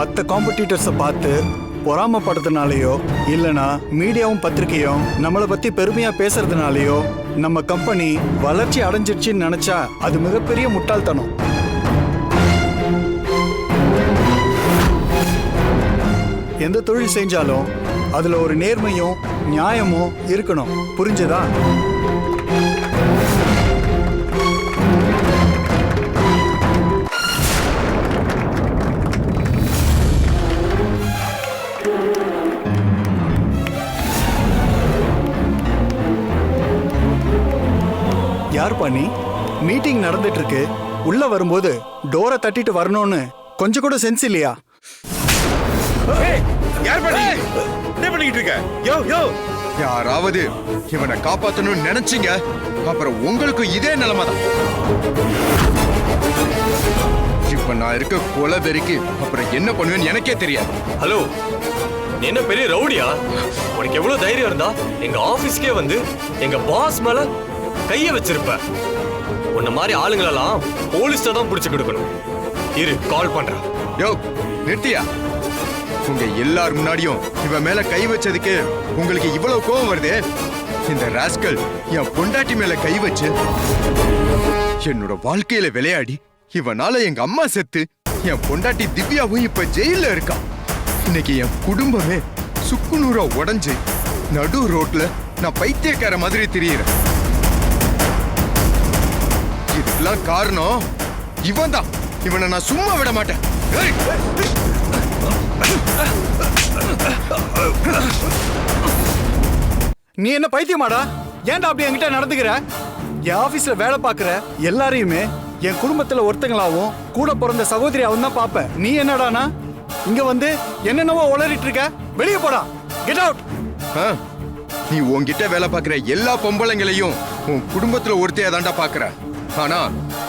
மற்ற காம்படிட்டர்ஸை பார்த்து பொறாமப்படுறதுனாலையோ இல்லனா மீடியாவும் பத்திரிக்கையும் நம்மளை பத்தி பெருமையா பேசுறதுனாலயோ நம்ம கம்பெனி வளர்ச்சி அடைஞ்சிருச்சுன்னு நினைச்சா அது மிகப்பெரிய முட்டாள்தனம். எந்த தொழில் செஞ்சாலும் அதுல ஒரு நேர்மையும் நியாயமும் இருக்கணும். புரிஞ்சதா? யார் பண்ணி? மீட்டிங் நடந்துட்டு இருக்கு உள்ள வரும்போது டோரை தட்டிட்டு வரணும்னு கொஞ்சம் கூட சென்ஸ் இல்லையா? யார் பண்ணி? என்ன பண்ணிட்டு இருக்க? யோ யோ. யாராவது இவனை காப்பாத்தணும்னு நினைச்சீங்க அப்புறம் உங்களுக்கு இதே நிலைமை தான் இப்ப நான் இருக்க கொலை வெறிக்கு அப்புறம் என்ன பண்ணுவேன்னு எனக்கே தெரியாது. ஹலோ நீ என்ன பெரிய ரவுடியா? உனக்கு எவ்வளவு தைரியம் இருந்தா எங்க ஆபீஸ்க்கே வந்து எங்க பாஸ் மேல கைய வச்சிருப்ப. உன்ன மாதிரி ஆளுங்களெல்லாம் போலீஸ்ல தான் புடிச்சு கொடுக்கணும். இரு கால் பண்றேன் யோ நிறுத்தியா? உங்க எல்லார் முன்னாடியும் இவன் மேல கை வச்சதுக்கு உங்களுக்கு இவ்வளவு கோவம் வருதே? இந்த ராஸ்கல் என் பொண்டாட்டி மேல கை வச்சு என்னோட வாழ்க்கையில விளையாடி இவனால எங்க அம்மா செத்து என் பொண்டாட்டி திவ்யாவும் இப்ப ஜெயில இருக்கா? இன்னைக்கு என் குடும்பமே சுக்குநூறா உடைஞ்சு நடு ரோட்ல நான் பைத்தியக்கார மாதிரி தெரியறேன். இதுக்கெல்லாம் காரணம் இவன் தான் இவனை நான் சும்மா விட மாட்டேன்! நீ என்ன பைத்தியமாடா? ஏன்டா அப்படி என்கிட்ட நடந்துக்கிற? என் ஆபீஸ்ல வேலை பார்க்குற எல்லாரையுமே என் குடும்பத்துல ஒருத்தங்களாவும் கூட பிறந்த சகோதரியாவும் தான் பார்ப்பேன். நீ என்னடானா? இங்க வந்து என்னென்னவோ உளறிட்டு இருக்க? வெளியே போடா. கெட் அவுட் நீ உன்கிட்ட வேலை பார்க்குற எல்லா பொம்பளைங்களையும் உன் குடும்பத்துல ஒருத்தையா தாண்டா பார்க்குற. ஆனா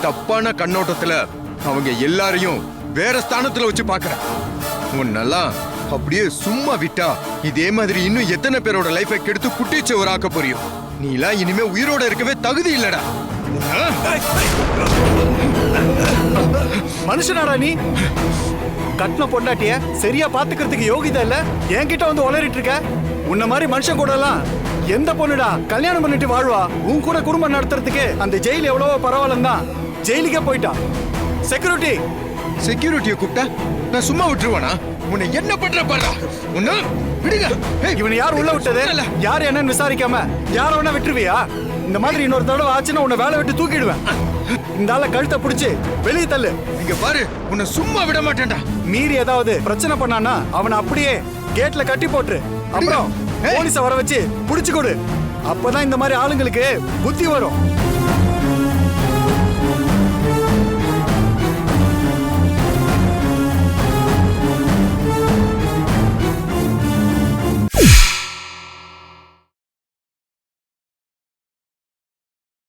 தப்பான கண்ணோட்டத்துல அவங்க எல்லாரையும் வேற ஸ்தானத்துல வச்சு பார்க்குற உன்னெல்லாம் அப்படியே சும்மா விட்டா இதே மாதிரி இன்னும் எத்தனை பேரோட லைஃபை கெடுத்து குட்டிச்சவராக்க புரியும்? நீலாம் இனிமே உயிரோட இருக்கவே தகுதி இல்லடா. மனுஷனாடா நீ? கட்டின பொண்டாட்டிய சரியா பாத்துக்கிறதுக்கு யோகிதா இல்ல? என்கிட்ட வந்து உளறிட்டு இருக்க? உன்ன மாதிரி மனுஷன் கூட எல்லாம் எந்த பொண்ணுடா கல்யாணம் பண்ணிட்டு வாழ்வா? உன் கூட குடும்பம் நடத்துறதுக்கு அந்த ஜெயில் எவ்வளவோ பரவாயில்லன்னு தான் ஜெயிலுக்கே போயிட்டான். செக்யூரிட்டி செக்யூரிட்டியை கூப்பிட்டா நான் சும்மா விட்டுருவானா? உன்னை என்ன பண்ற பாருடா உன்ன விடுங்க. இவனை யார் உள்ள விட்டது. யார் என்னன்னு விசாரிக்காம யார வேணா விட்டுருவியா? இந்த மாதிரி இன்னொரு தடவை ஆச்சுன்னா உன்னை வேலை விட்டு தூக்கிடுவேன். இந்த ஆளை கழுத்தை பிடிச்சு வெளியே தள்ளு. இங்க பாரு உன்னை சும்மா விட மாட்டேன்டா. மீறி ஏதாவது பிரச்சனை பண்ணானா அவனை அப்படியே கேட்ல கட்டி போட்டுரு. அப்புறம். போலீஸ வர வச்சு புடிச்சு கொடு. அப்பதான் இந்த மாதிரி ஆளுங்களுக்கு புத்தி வரும்.